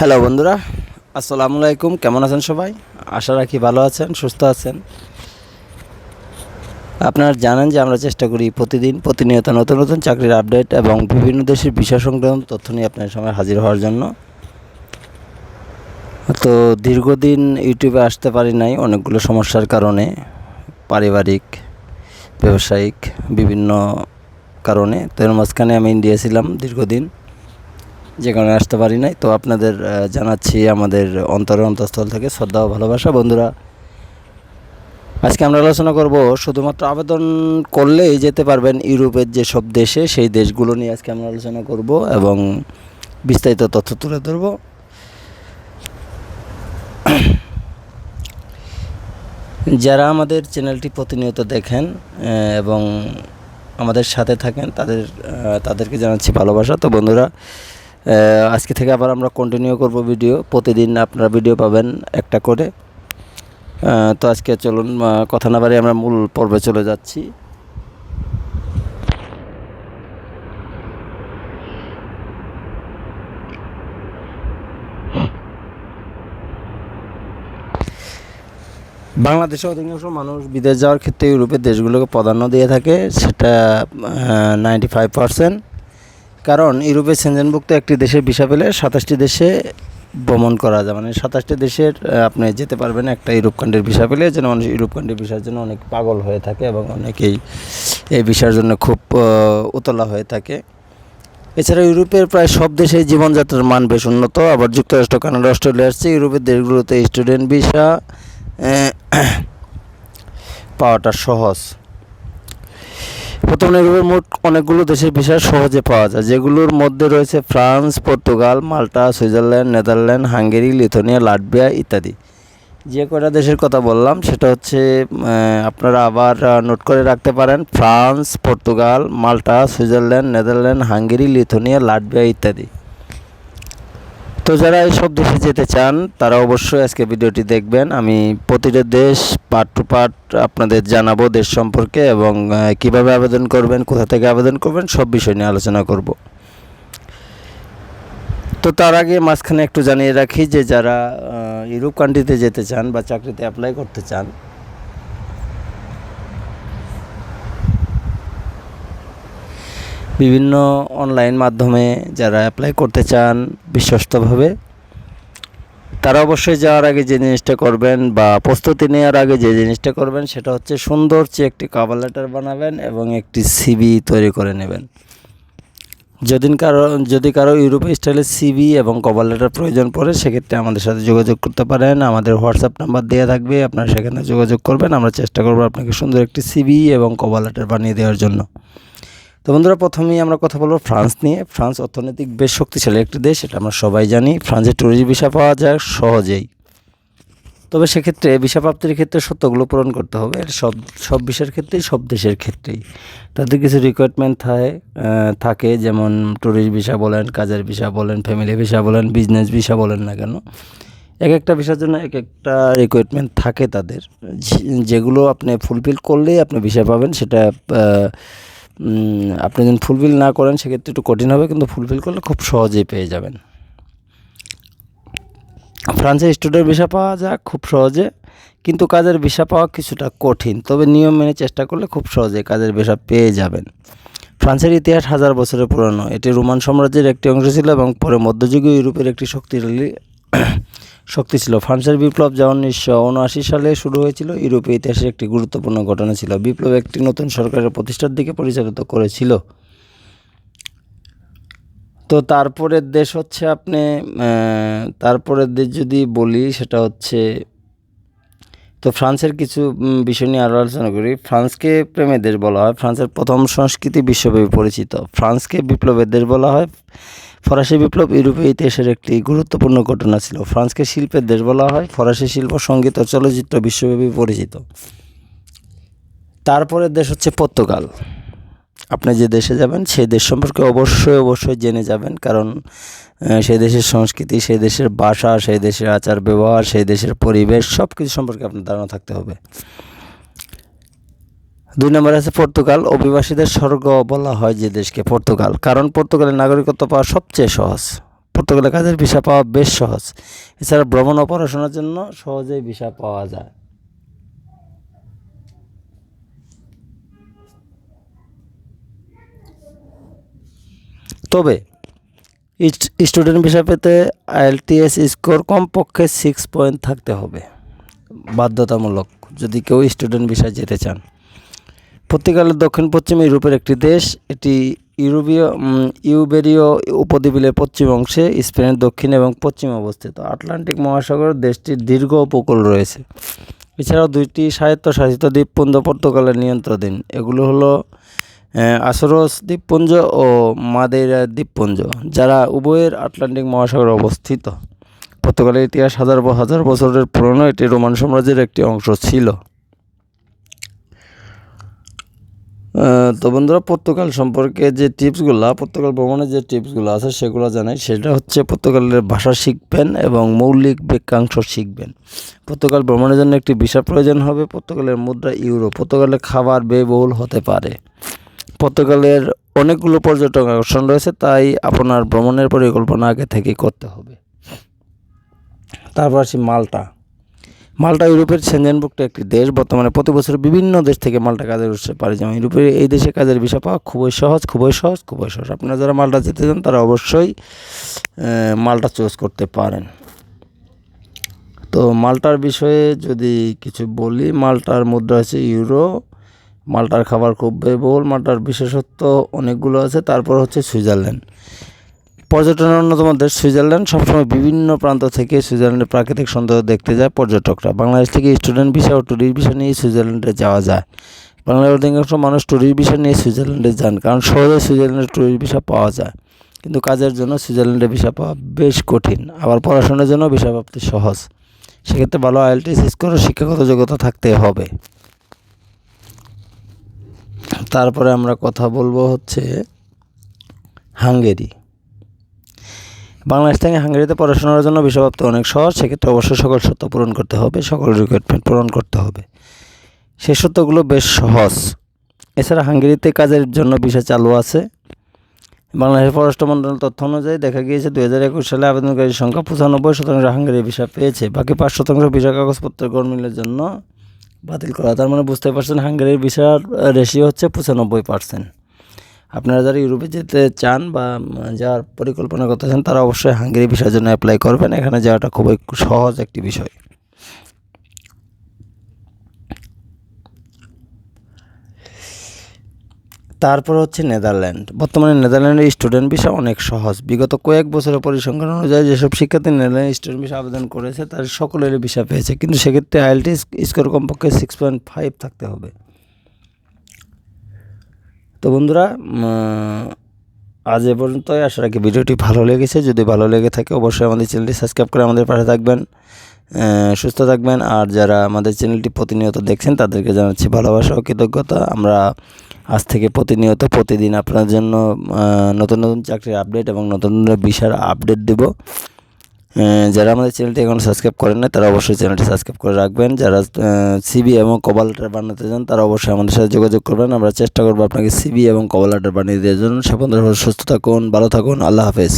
Hello বন্ধুরা। আসসালামু আলাইকুম। কেমন আছেন সবাই? আশা রাখি ভালো আছেন, সুস্থ আছেন। আপনারা জানেন যে আমরা চেষ্টা করি প্রতিদিন প্রতিনিয়ত নতুন নতুন চাকরির আপডেট এবং বিভিন্ন দেশের বিষয় সংক্রান্ত তথ্য নিয়ে আপনার সময় হাজির হওয়ার জন্য। তো দীর্ঘদিন ইউটিউবে আসতে পারি নাই অনেকগুলো সমস্যার কারণে। পারিবারিক, ব্যবসায়িক, বিভিন্ন কারণে। তো এর মাঝখানে আমি ইন্ডিয়া ছিলাম দীর্ঘদিন। যে কারণে আসতে পারি নাই। তো আপনাদের জানাচ্ছি আমাদের অন্তরের অন্তঃস্থল থেকে শ্রদ্ধা ও ভালোবাসা। বন্ধুরা, আজকে আমরা আলোচনা করব শুধুমাত্র আবেদন করলেই যেতে পারবেন ইউরোপের যে সব দেশে, সেই দেশগুলো নিয়ে আজকে আমরা আলোচনা করব এবং বিস্তারিত তথ্য তুলে ধরব। যারা আমাদের চ্যানেলটি প্রতিনিয়ত দেখেন এবং আমাদের সাথে থাকেন, তাদের তাদেরকে জানাচ্ছি ভালোবাসা। তো বন্ধুরা আজকে থেকে আবার আমরা কন্টিনিউ করব ভিডিও প্রতিদিন আপনারা ভিডিও পাবেন একটা করে। তো আজকে চলুন কথা না বাড়ি আমরা মূল পর্বে চলে যাচ্ছি। বাংলাদেশে অধিকাংশ মানুষ বিদেশ যাওয়ার ক্ষেত্রে ইউরোপের দেশগুলোকে প্রাধান্য দিয়ে থাকে, সেটা নাইনটি ফাইভ পারসেন্ট কারণ ইউরোপের সেনজেনভুক্ত একটি দেশের ভিসা পেলে সাতাশটি দেশে ভ্রমণ করা যায়। মানে সাতাশটি দেশের আপনি যেতে পারবেন একটা ইউরোপ ভিসা পেলে, যেন মানুষ ইউরোপ কান্ট্রির ভিসার জন্য অনেক পাগল হয়ে থাকে এবং অনেকেই এই ভিসার জন্য খুব উতলা হয়ে থাকে। এছাড়া ইউরোপের প্রায় সব দেশে জীবনযাত্রার মান বেশ উন্নত। আবার যুক্তরাষ্ট্র, কানাডা, অস্ট্রেলিয়া আসছে। ইউরোপের দেশগুলোতে স্টুডেন্ট ভিসা পাওয়াটা সহজ। প্রথম ইউরোপের মোট অনেকগুলো দেশের ভিসা সহজে পাওয়া যায়। যেগুলোর মধ্যে রয়েছে France, Portugal, Malta, Switzerland, Netherland, Hungary Lithuania Latvia ইত্যাদি। যে কটা দেশের কথা বললাম, সেটা হচ্ছে আপনারা আবার নোট করে রাখতে পারেন, France, Portugal, Malta, Switzerland, Netherland, Hungary Lithuania Latvia ইত্যাদি। তো যারা এই সব দেশে যেতে চান, তারা অবশ্যই আজকে ভিডিওটি দেখবেন। আমি প্রতিটা দেশ পার্ট টু পার্ট আপনাদের জানাব দেশ সম্পর্কে এবং কীভাবে আবেদন করবেন, কোথা থেকে আবেদন করবেন, সব বিষয় নিয়ে আলোচনা করব। তো তার আগে মাঝখানে একটু জানিয়ে রাখি যে যারা ইউরোপ কান্ট্রিতে যেতে চান বা চাকরিতে অ্যাপ্লাই করতে চান বিভিন্ন অনলাইন মাধ্যমে যারা অ্যাপ্লাই করতে চান বিশ্বস্তভাবে, তারা অবশ্যই যাওয়ার আগে যে জিনিসটা করবেন বা প্রস্তুতি নেওয়ার আগে যে জিনিসটা করবেন, সেটা হচ্ছে সুন্দর চেয়ে একটি কাভার লেটার বানাবেন এবং একটি সিবি তৈরি করে নেবেন। যদি কারও যদি কারও ইউরোপীয় স্টাইলের সিবি এবং কভার লেটার প্রয়োজন পড়ে, সেক্ষেত্রে আমাদের সাথে যোগাযোগ করতে পারেন। আমাদের হোয়াটসঅ্যাপ নাম্বার দেওয়া থাকবে, আপনারা সেখানে যোগাযোগ করবেন। আমরা চেষ্টা করব আপনাকে সুন্দর একটি সিবি এবং কভার লেটার বানিয়ে দেওয়ার জন্য। তো বন্ধুরা, প্রথমেই আমরা কথা বলব ফ্রান্স নিয়ে। ফ্রান্স অর্থনৈতিক বেশ শক্তিশালী একটি দেশ, এটা আমরা সবাই জানি। ফ্রান্সে ট্যুরিস্ট ভিসা পাওয়া যায় সহজেই। তবে সেক্ষেত্রে ভিসা প্রাপ্তির ক্ষেত্রে সত্যগুলো পূরণ করতে হবে। সব সব ভিসার ক্ষেত্রেই, সব দেশের ক্ষেত্রেই। তাদের কিছু রিকোয়ারমেন্ট থাকে থাকে, যেমন ট্যুরিস্ট ভিসা বলেন, কাজের ভিসা বলেন ফ্যামিলি ভিসা বলেন বিজনেস ভিসা বলেন না কেন। এক একটা ভিসার জন্য এক একটা রিকোয়ারমেন্ট থাকে তাদের। যেগুলো আপনি ফুলফিল করলেই আপনি ভিসা পাবেন, সেটা আপনি যদি ফুলফিল না করেন, সেক্ষেত্রে একটু কঠিন হবে, কিন্তু ফুলফিল করলে খুব সহজেই পেয়ে যাবেন। ফ্রান্সে স্টুডেন্ট ভিসা পাওয়া যায় খুব সহজে, কিন্তু কাজের ভিসা পাওয়া কিছুটা কঠিন। তবে নিয়ম মেনে চেষ্টা করলে খুব সহজে কাজের ভিসা পেয়ে যাবেন। ফ্রান্সের ইতিহাস হাজার বছরের পুরনো। এটি রোমান সাম্রাজ্যের একটি অংশ ছিল এবং পরে মধ্যযুগীয় ইউরোপের একটি শক্তিশালী শক্তি ছিল। ফ্রান্সের বিপ্লব যা উনিশশো উনআশি সালে শুরু হয়েছিল, ইউরোপীয় ইতিহাসে একটি গুরুত্বপূর্ণ ঘটনা ছিল। বিপ্লব একটি নতুন সরকারের প্রতিষ্ঠার দিকে পরিচালিত করেছিল। তো তারপরের দেশ হচ্ছে আপনি তারপরের দেশ যদি বলি, সেটা হচ্ছে তো ফ্রান্সের কিছু বিষয় নিয়ে আরও আলোচনা করি। ফ্রান্সকে প্রেমের দেশ বলা হয় ফ্রান্সের প্রথম সংস্কৃতি বিশ্বব্যাপী পরিচিত। ফ্রান্সকে বিপ্লবের দেশ বলা হয় ফরাসি বিপ্লব ইউরোপীয় ইতিহাসের একটি গুরুত্বপূর্ণ ঘটনা ছিল। ফ্রান্সকে শিল্পের দেশ বলা হয় ফরাসি শিল্প, সংগীত ও চলচ্চিত্র বিশ্বব্যাপী পরিচিত। তারপরের দেশ হচ্ছে পর্তুগাল। আপনি যে দেশে যাবেন, সেই দেশ সম্পর্কে অবশ্যই অবশ্যই জেনে যাবেন। কারণ সেই দেশের সংস্কৃতি, সেই দেশের ভাষা, সেই দেশের আচার ব্যবহার, সেই দেশের পরিবেশ সব কিছু সম্পর্কে আপনার ধারণা থাকতে হবে। দুই নম্বরে আছে পর্তুগাল। অভিবাসীদের স্বর্গ বলা হয় যে দেশকে পর্তুগাল। কারণ পর্তুগালের নাগরিকত্ব পাওয়া সবচেয়ে সহজ। পর্তুগালে কাজের ভিসা পাওয়া বেশ সহজ। এছাড়া ভ্রমণ ও পড়াশোনার জন্য সহজেই ভিসা পাওয়া যায়। তবে স্টুডেন্ট ভিসা পেতে আইএলটিএস স্কোর কমপক্ষে সিক্স পয়েন্ট থাকতে হবে। বাধ্যতামূলক, যদি কেউ স্টুডেন্ট ভিসা যেতে চান। পর্তুগালের দক্ষিণ পশ্চিম ইউরোপের একটি দেশ, এটি ইউরোপীয় ইউবেরীয় উপদ্বীপের পশ্চিম অংশে, স্পেনের দক্ষিণ এবং পশ্চিমে অবস্থিত। আটলান্টিক মহাসাগর দেশটির দীর্ঘ উপকূল রয়েছে। এছাড়াও দুইটি স্বায়ত্তশাসিত দ্বীপপুঞ্জ পর্তুগালের নিয়ন্ত্রণাধীন। এগুলো হলো আসরস দ্বীপপুঞ্জ ও মাদেরা দ্বীপপুঞ্জ, যারা উভয়ের আটলান্টিক মহাসাগরে অবস্থিত। পর্তুগালের ইতিহাস হাজার হাজার বছরের পুরনো, এটি রোমান সাম্রাজ্যের একটি অংশ ছিল। তো বন্ধুরা, পর্তুগাল সম্পর্কে যে টিপসগুলো, পর্তুগাল ভ্রমণের যে টিপসগুলো আছে, সেগুলো জানাই সেটা হচ্ছে পর্তুগালের ভাষা শিখবেন এবং মৌলিক বাক্যাংশ শিখবেন। পর্তুগাল ভ্রমণের জন্য একটি ভিসা প্রয়োজন হবে। পর্তুগালের মুদ্রা ইউরো পর্তুগালের খাবার ব্যয়বহুল হতে পারে। পর্তুগালের অনেকগুলো পর্যটক আকর্ষণ রয়েছে, তাই আপনার ভ্রমণের পরিকল্পনা আগে থেকে করতে হবে। তারপর আসি মাল্টা। মাল্টা ইউরোপের সেনজেনভুক্ত একটি দেশ। বর্তমানে প্রতি বছর বিভিন্ন দেশ থেকে মাল্টা কাজের উৎসে পারে যেমন ইউরোপের এই দেশে কাজের বিষয় পাওয়া খুবই সহজ খুবই সহজ খুবই সহজ। আপনারা যারা মাল্টা যেতে চান, তারা অবশ্যই মাল্টা চুজ করতে পারেন। তো মাল্টার বিষয়ে যদি কিছু বলি, মাল্টার মুদ্রা আছে ইউরো। মাল্টার খাবার খুব ব্যয়বহুল, মাল্টার বিশেষত্ব অনেকগুলো আছে। তারপর হচ্ছে সুইজারল্যান্ড। পর্যটনের অন্যতম দেশ সুইজারল্যান্ড। সবসময় বিভিন্ন প্রান্ত থেকে সুইজারল্যান্ডের প্রাকৃতিক সৌন্দর্য দেখতে যায় পর্যটকরা। বাংলাদেশ থেকে স্টুডেন্ট ভিসা ও ট্যুরিস্ট ভিসা নিয়ে সুইজারল্যান্ডে যাওয়া যায়। বাংলার অধিকাংশ মানুষ ট্যুরিস্ট ভিসা নিয়ে সুইজারল্যান্ডে যান, কারণ সহজে সুইজারল্যান্ডের ট্যুরিস্ট ভিসা পাওয়া যায়। কিন্তু কাজের জন্য সুইজারল্যান্ডে ভিসা পাওয়া বেশ কঠিন। আবার পড়াশোনার জন্য ভিসা প্রাপ্তি সহজ। সেক্ষেত্রে ভালো আইএলটিএস স্কোর শিক্ষাগত যোগ্যতা থাকতে হবে। তারপরে আমরা কথা বলব হচ্ছে হাঙ্গেরি। বাংলাদেশ থেকে হাঙ্গেরিতে পড়াশোনার জন্য বিষয়প্রাপ্তি অনেক সহজ, সেক্ষেত্রে অবশ্যই সকল সত্য পূরণ করতে হবে, সকল রিকোয়ারমেন্ট পূরণ করতে হবে। সেই সত্যগুলো বেশ সহজ। এছাড়া হাঙ্গেরিতে কাজের জন্য বিষয় চালু আছে। বাংলাদেশের পররাষ্ট্র মন্ত্রণালয়ের তথ্য অনুযায়ী দেখা গিয়েছে দু হাজার একুশ সালে আবেদনকারীর সংখ্যা পঁচানব্বই শতাংশ হাঙ্গেরি ভিসা পেয়েছে, বাকি পাঁচ শতাংশ ভিসা কাগজপত্রের গরমিলের জন্য বাতিল করা। তার মানে বুঝতে পারছেন, হাঙ্গেরির ভিসার রেশিও হচ্ছে পঁচানব্বই পার্সেন্ট আপনারা যারা ইউরোপে যেতে চান বা যার পরিকল্পনা করতে চান, তারা অবশ্যই হাঙ্গেরি ভিসার জন্য অ্যাপ্লাই করবেন। এখানে যাওয়াটা খুবই সহজ একটি বিষয়। তারপর হচ্ছে নেদারল্যান্ড। বর্তমানে নেদারল্যান্ডের স্টুডেন্ট ভিসা অনেক সহজ। বিগত কয়েক বছরের পরিসংখ্যান অনুযায়ী যেসব শিক্ষার্থী নেদারল্যান্ড স্টুডেন্ট ভিসা আবেদন করেছে, তার সকলেরই ভিসা পেয়েছে। কিন্তু সেক্ষেত্রে আইএলটি স্কোর কমপক্ষে সিক্স পয়েন্ট ফাইভ থাকতে হবে। তো বন্ধুরা আজ এ পর্যন্তই। আশা রাখি ভিডিওটি ভালো লেগেছে। যদি ভালো লেগে থাকে, অবশ্যই আমাদের চ্যানেলটি সাবস্ক্রাইব করে আমাদের পাশে থাকবেন। সুস্থ থাকবেন। আর যারা আমাদের চ্যানেলটি প্রতিনিয়ত দেখছেন, তাদেরকে জানাচ্ছি ভালোবাসা ও কৃতজ্ঞতা। আমরা আজ থেকে প্রতিনিয়ত প্রতিদিন আপনার জন্য নতুন নতুন চাকরির আপডেট এবং নতুন নতুন বিষয়ের আপডেট দেব। যারা আমাদের চ্যানেলটি এখন সাবস্ক্রাইব করেন না তারা অবশ্যই চ্যানেলটি সাবস্ক্রাইব করে রাখবেন। যারা সিবি এবং কভার লেটার বানাতে চান, তারা অবশ্যই আমাদের সাথে যোগাযোগ করবেন। আমরা চেষ্টা করব আপনাকে সিবি এবং কভার লেটার বানিয়ে দেওয়ার জন্য। সে সুস্থ থাকুন, ভালো থাকুন, আল্লাহ হাফেজ।